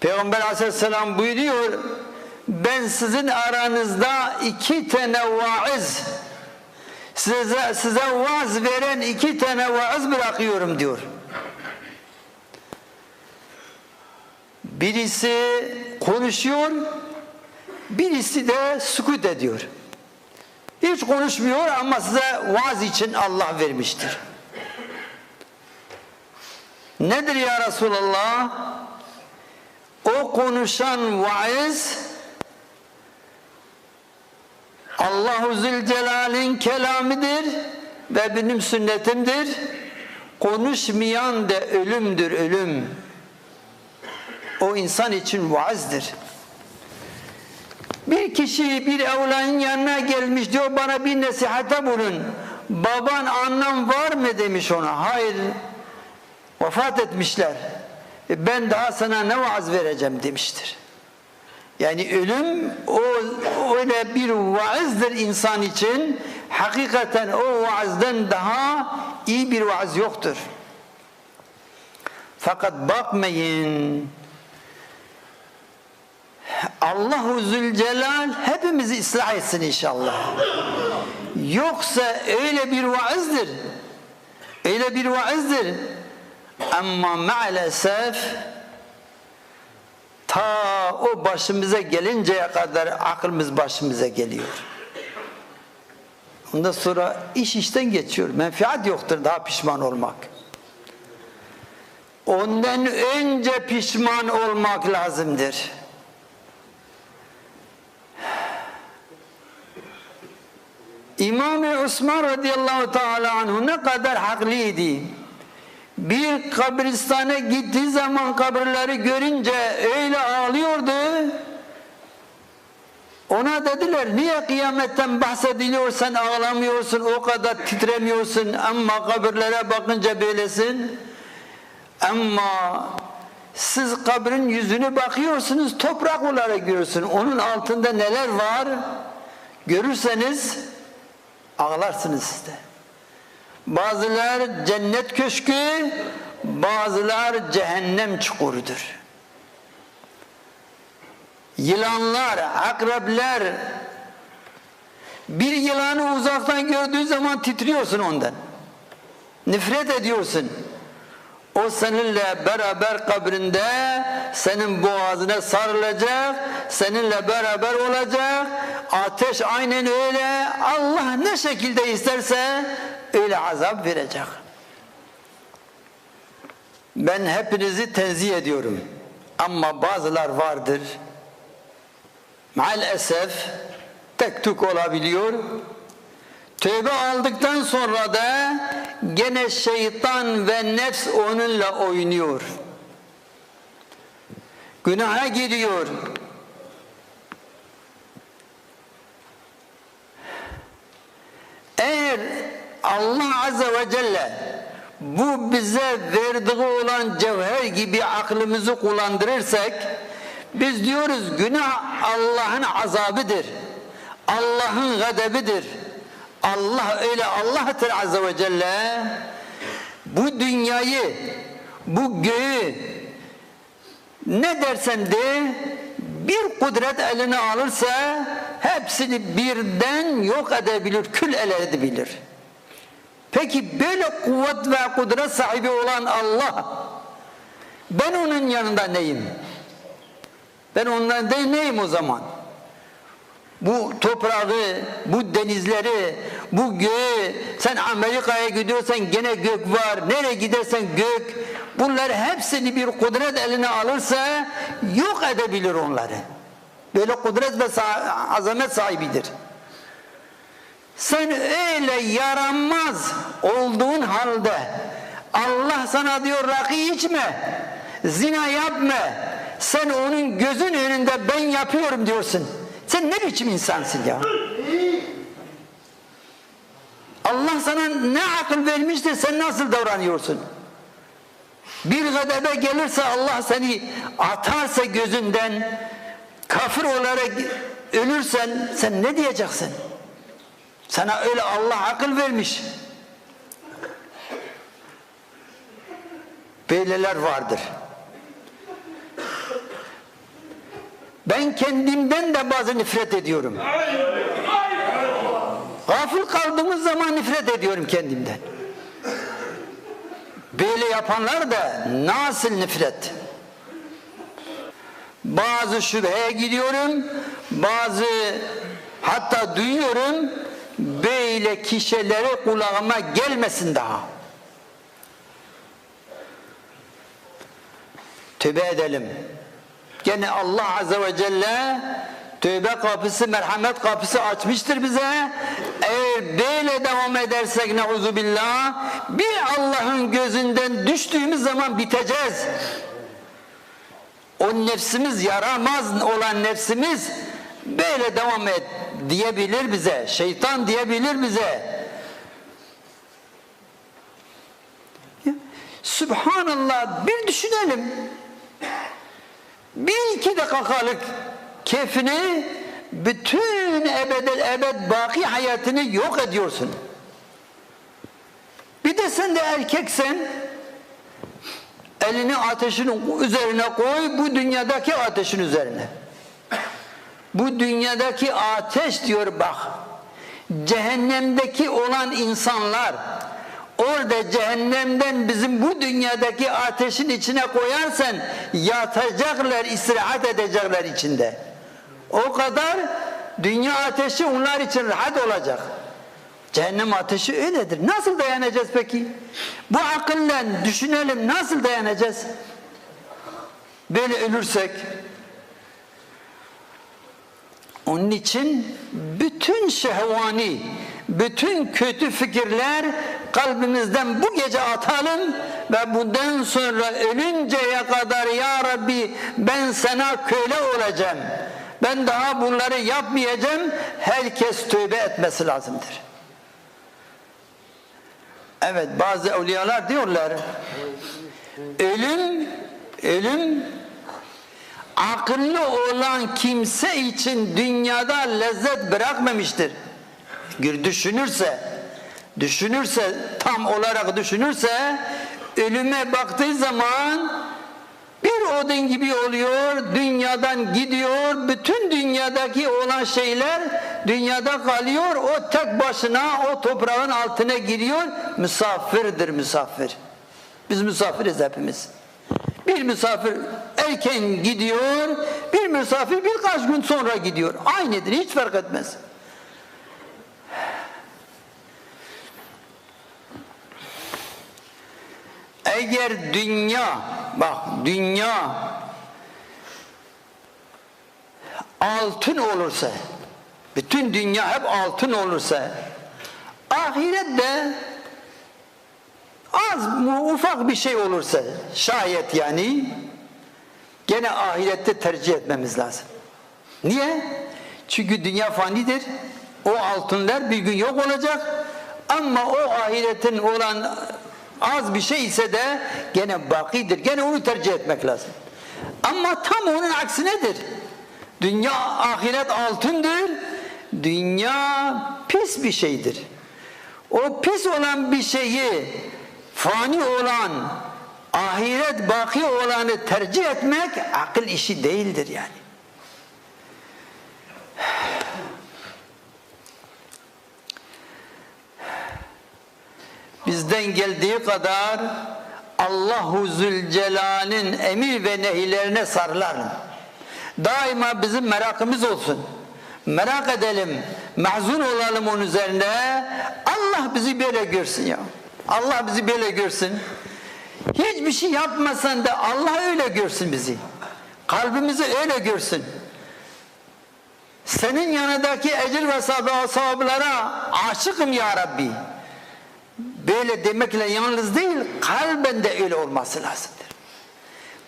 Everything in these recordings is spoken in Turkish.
Peygamber aleyhisselam buyuruyor ben sizin aranızda iki tane vaiz size, size vaaz veren iki tane vaaz bırakıyorum diyor. Birisi konuşuyor, birisi de sükut ediyor. Hiç konuşmuyor ama size vaaz için Allah vermiştir. Nedir ya Resulallah? Konuşan vaiz Allahu Zülcelal'in kelamidir ve benim sünnetimdir. Konuşmayan da ölümdür ölüm. O insan için vaazdır. Bir kişi bir evlanın yanına gelmiş diyor bana bir nasihate bulun. Baban annem var mı demiş ona. Hayır vefat etmişler. E ben daha sana ne vaaz vereceğim demiştir. Yani ölüm o öyle bir vaazdır insan için. Hakikaten o vaazden daha iyi bir vaaz yoktur. Fakat bakmayın Allahu Zülcelal hepimizi ıslah etsin inşallah. Yoksa öyle bir vaazdır. Öyle bir vaazdır. Ama maalesef ta o başımıza gelinceye kadar aklımız başımıza geliyor. Ondan sonra iş işten geçiyor. Menfaat yoktur daha pişman olmak. Ondan önce pişman olmak lazımdır. İmam-ı Osman radıyallahu teala anhu ne kadar haklıydı. Bir kabristana gittiği zaman kabirleri görünce öyle ağlıyordu. Ona dediler niye kıyametten bahsediliyor sen ağlamıyorsun o kadar titremiyorsun ama kabirlere bakınca böylesin. Ama siz kabrin yüzünü bakıyorsunuz toprak olarak görüyorsunuz. Onun altında neler var görürseniz ağlarsınız siz de. Bazılar cennet köşkü, bazılar cehennem çukurudur. Yılanlar, akrepler, bir yılanı uzaktan gördüğün zaman titriyorsun ondan. Nefret ediyorsun. O seninle beraber kabrinde senin boğazına sarılacak, seninle beraber olacak. Ateş aynen öyle. Allah ne şekilde isterse öyle azap verecek. Ben hepinizi tenzih ediyorum. Ama bazılar vardır. Maalesef tek tük olabiliyor. Tövbe aldıktan sonra da gene şeytan ve nefs onunla oynuyor. Günaha giriyor. Eğer Allah Azze ve Celle bu bize verdiği olan cevher gibi aklımızı kullandırırsak biz diyoruz günah Allah'ın azabıdır. Allah'ın gadebidir. Allah öyle Allah'tır Azze ve Celle bu dünyayı bu göğü ne dersen de bir kudret eline alırsa hepsini birden yok edebilir, kül edebilir. Peki böyle kuvvet ve kudret sahibi olan Allah ben onun yanında neyim? Ben ondan değil neyim o zaman? Bu toprağı, bu denizleri, bu göğü, sen Amerika'ya gidiyorsan gene gök var, nereye gidersen gök, bunları hepsini bir kudret eline alırsa yok edebilir onları. Böyle kudret ve azamet sahibidir. Sen öyle yaranmaz olduğun halde Allah sana diyor rakı içme, zina yapma, sen onun gözün önünde ben yapıyorum diyorsun. Sen ne biçim insansın ya? Allah sana ne akıl vermiştir sen nasıl davranıyorsun? Bir gadebe gelirse Allah seni atarsa gözünden kafir olarak ölürsen sen ne diyeceksin? Sana öyle Allah akıl vermiş. Böyleler vardır. Ben kendimden de bazı nefret ediyorum. Gafıl kaldığımız zaman nefret ediyorum kendimden. Böyle yapanlar da nasıl nefret? Bazı şüpheye gidiyorum, bazı hatta duyuyorum, böyle kişileri kulağıma gelmesin daha. Tövbe edelim. Gene Allah Azze ve Celle tövbe kapısı, merhamet kapısı açmıştır bize. Eğer böyle devam edersek neuzubillah bir Allah'ın gözünden düştüğümüz zaman biteceğiz. O nefsimiz yaramaz olan nefsimiz böyle devam et diyebilir bize. Şeytan diyebilir bize. Subhanallah bir düşünelim. Bir iki dakikalık keyfini bütün ebedel ebed baki hayatını yok ediyorsun. Bir de sen de erkeksen elini ateşin üzerine koy bu dünyadaki ateşin üzerine. Bu dünyadaki ateş diyor bak. Cehennemdeki olan insanlar orada cehennemden bizim bu dünyadaki ateşin içine koyarsan yatacaklar, istirahat edecekler içinde. O kadar dünya ateşi onlar için rahat olacak. Cehennem ateşi öyledir. Nasıl dayanacağız peki? Bu akılla düşünelim nasıl dayanacağız? Böyle ölürsek. Onun için bütün şehvani, bütün kötü fikirler kalbimizden bu gece atalım ve bundan sonra ölünceye kadar ya Rabbi ben sana köle olacağım. Ben daha bunları yapmayacağım. Herkes tövbe etmesi lazımdır. Evet bazı evliyalar diyorlar ölüm ölüm akıllı olan kimse için dünyada lezzet bırakmamıştır. Düşünürse düşünürse tam olarak düşünürse ölüme baktığı zaman bir odun gibi oluyor, dünyadan gidiyor, bütün dünyadaki olan şeyler dünyada kalıyor, o tek başına o toprağın altına giriyor, misafirdir misafir. Biz misafiriz hepimiz. Bir misafir erken gidiyor, bir misafir birkaç gün sonra gidiyor. Aynıdır, hiç fark etmez. Eğer dünya, bak dünya altın olursa, bütün dünya hep altın olursa, ahiret de az ufak bir şey olursa, şayet yani, gene ahirette tercih etmemiz lazım. Niye? Çünkü dünya fanidir. O altınlar bir gün yok olacak. Ama o ahiretin olan az bir şey ise de gene bakidir. Gene onu tercih etmek lazım. Ama tam onun aksinedir. Dünya ahiret altındır. Dünya pis bir şeydir. O pis olan bir şeyi fani olan ahiret baki olanı tercih etmek akıl işi değildir yani. bizden geldiği kadar Allahu Zülcelal'in emir ve nehilerine sarılalım. Daima bizim merakımız olsun. Merak edelim, mahzun olalım onun üzerine. Allah bizi böyle görsün ya. Allah bizi böyle görsün. Hiçbir şey yapmasan da Allah öyle görsün bizi. Kalbimizi öyle görsün. Senin yanındaki ecir ve savablara aşıkım ya Rabbi böyle demekle yalnız değil, kalben öyle olması lazımdır.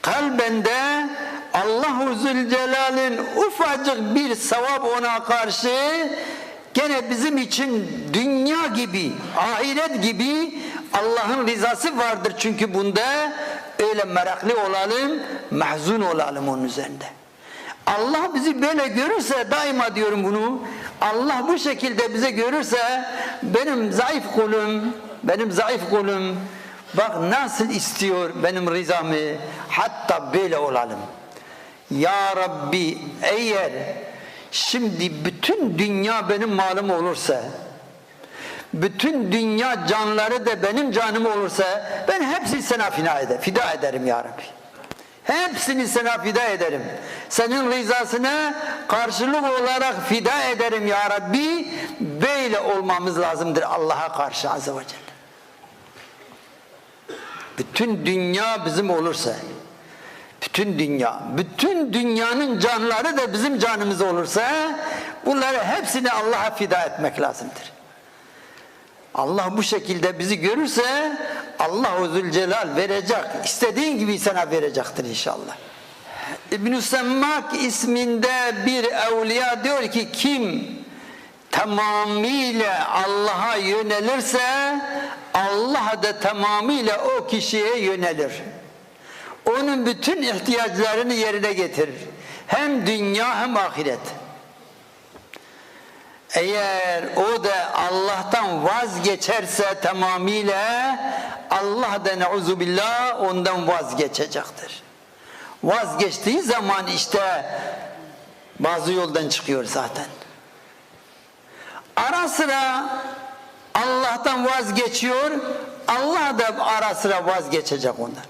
Kalben de Allahu Zülcelal'in ufacık bir sevap ona karşı gene bizim için dünya gibi, ahiret gibi Allah'ın rızası vardır. Çünkü bunda öyle meraklı olalım, mahzun olalım onun üzerinde. Allah bizi böyle görürse daima diyorum bunu Allah bu şekilde bize görürse benim zayıf kulum benim zayıf kulum bak nasıl istiyor benim rızamı hatta böyle olalım Ya Rabbi eğer şimdi bütün dünya benim malım olursa bütün dünya canları da benim canım olursa ben hepsini sana fida, eder, fida ederim ya Rabbi. Hepsini sana fida ederim. Senin rızasına karşılık olarak fida ederim ya Rabbi. Böyle olmamız lazımdır Allah'a karşı azze ve celle. Bütün dünya bizim olursa, bütün dünya, bütün dünyanın canları da bizim canımız olursa bunları hepsini Allah'a fida etmek lazımdır. Allah bu şekilde bizi görürse Allah-u Zülcelal verecek. İstediğin gibi sana verecektir inşallah. İbn-i Semmak isminde bir evliya diyor ki kim tamamıyla Allah'a yönelirse Allah da tamamıyla o kişiye yönelir. Onun bütün ihtiyaçlarını yerine getirir. Hem dünya hem ahiret. Eğer o da Allah'tan vazgeçerse tamamıyla Allah da neuzubillah ondan vazgeçecektir. Vazgeçtiği zaman işte bazı yoldan çıkıyor zaten. Ara sıra Allah'tan vazgeçiyor, Allah da ara sıra vazgeçecek ondan.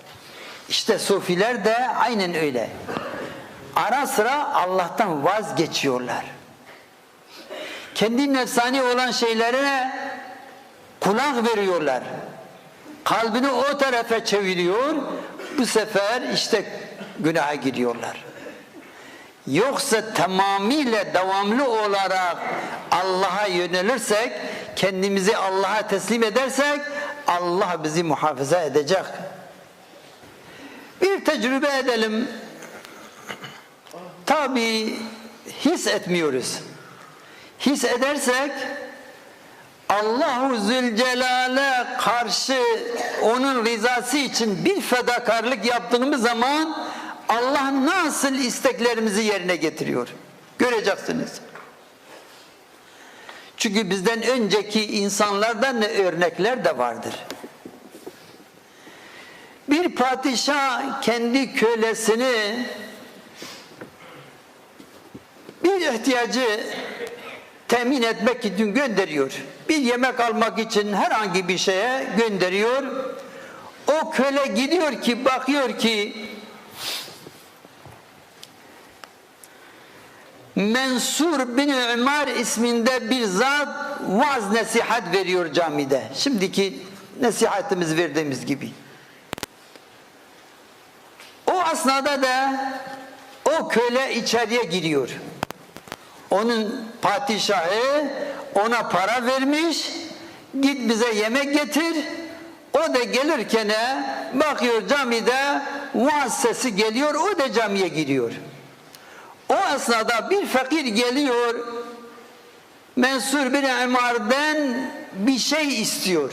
İşte sufiler de aynen öyle. Ara sıra Allah'tan vazgeçiyorlar kendi nefsani olan şeylerine kulak veriyorlar. Kalbini o tarafa çeviriyor. Bu sefer işte günaha giriyorlar. Yoksa tamamıyla devamlı olarak Allah'a yönelirsek, kendimizi Allah'a teslim edersek Allah bizi muhafaza edecek. Bir tecrübe edelim. Tabi his etmiyoruz his edersek Allahu Zülcelal'e karşı onun rızası için bir fedakarlık yaptığımız zaman Allah nasıl isteklerimizi yerine getiriyor. Göreceksiniz. Çünkü bizden önceki insanlardan ne örnekler de vardır. Bir padişah kendi kölesini bir ihtiyacı temin etmek için gönderiyor. Bir yemek almak için herhangi bir şeye gönderiyor. O köle gidiyor ki bakıyor ki Mensur bin Ömer isminde bir zat vaaz nasihat veriyor camide. Şimdiki nasihatimiz verdiğimiz gibi. O asnada da o köle içeriye giriyor. Onun padişahı ona para vermiş, git bize yemek getir. O da gelirken bakıyor camide vaaz sesi geliyor, o da camiye giriyor. O esnada bir fakir geliyor, Mensur bin Emar'den bir şey istiyor.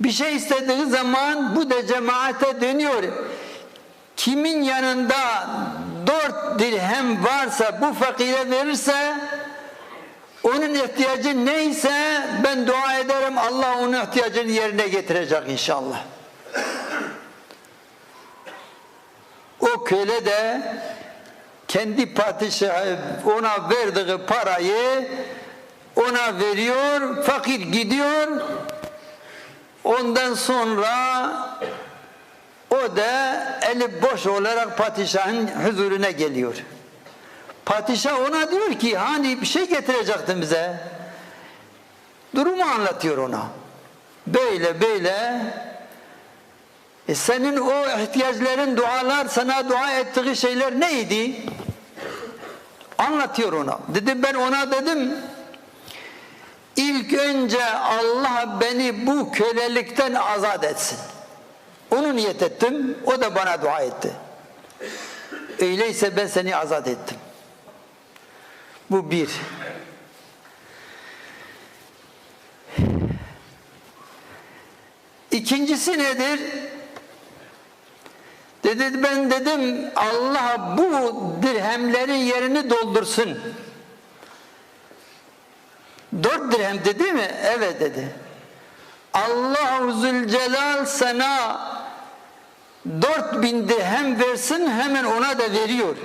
Bir şey istediği zaman bu da cemaate dönüyor. Kimin yanında dört dirhem varsa bu fakire verirse onun ihtiyacı neyse ben dua ederim Allah onun ihtiyacını yerine getirecek inşallah. O köle de kendi padişahı ona verdiği parayı ona veriyor, fakir gidiyor. Ondan sonra o da eli boş olarak padişahın huzuruna geliyor. Padişah ona diyor ki hani bir şey getirecektin bize. Durumu anlatıyor ona. Böyle böyle e senin o ihtiyaçların dualar sana dua ettiği şeyler neydi? Anlatıyor ona. Dedim ben ona dedim ilk önce Allah beni bu kölelikten azat etsin. Onu niyet ettim. O da bana dua etti. Öyleyse ben seni azat ettim. Bu bir. İkincisi nedir? Dedi ben dedim Allah bu dirhemlerin yerini doldursun. Dört dirhem dedi mi? Evet dedi. Allah-u Zülcelal sana 4000 dirhem versin hemen ona da veriyor.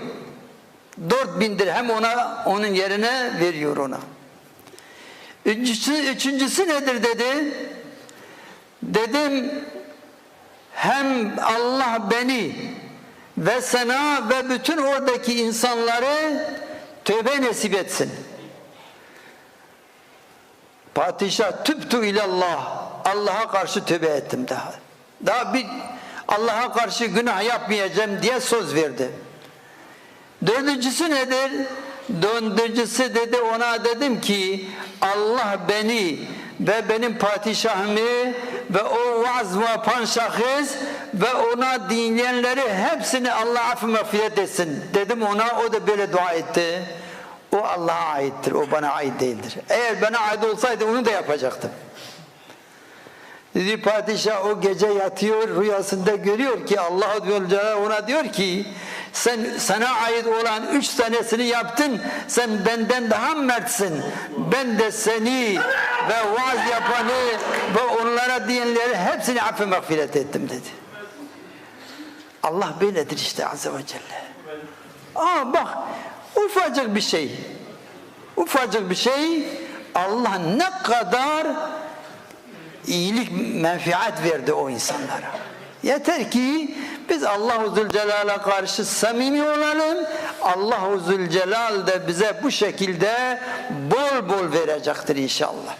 4000 dirhem ona onun yerine veriyor ona. Üçüncüsü, üçüncüsü nedir dedi? Dedim hem Allah beni ve sana ve bütün oradaki insanları tövbe nasip etsin. Padişah tüptü ilallah. Allah'a karşı tövbe ettim daha. Daha bir Allah'a karşı günah yapmayacağım diye söz verdi. Dördüncüsü nedir? Dördüncüsü dedi ona dedim ki Allah beni ve benim padişahımı ve o vaaz yapan şahıs ve ona dinleyenleri hepsini Allah affı mağfiret etsin. Dedim ona o da böyle dua etti. O Allah'a aittir. O bana ait değildir. Eğer bana ait olsaydı onu da yapacaktım. Dedi padişah o gece yatıyor rüyasında görüyor ki Allah diyor ona diyor ki sen sana ait olan üç tanesini yaptın sen benden daha mertsin ben de seni ve vaaz yapanı ve onlara diyenleri hepsini affı mağfiret ettim dedi. Allah böyledir işte azze ve celle. Aa bak ufacık bir şey ufacık bir şey Allah ne kadar iyilik menfaat verdi o insanlara. Yeter ki biz Allahu Zülcelal'a karşı samimi olalım. Allahu Zülcelal de bize bu şekilde bol bol verecektir inşallah.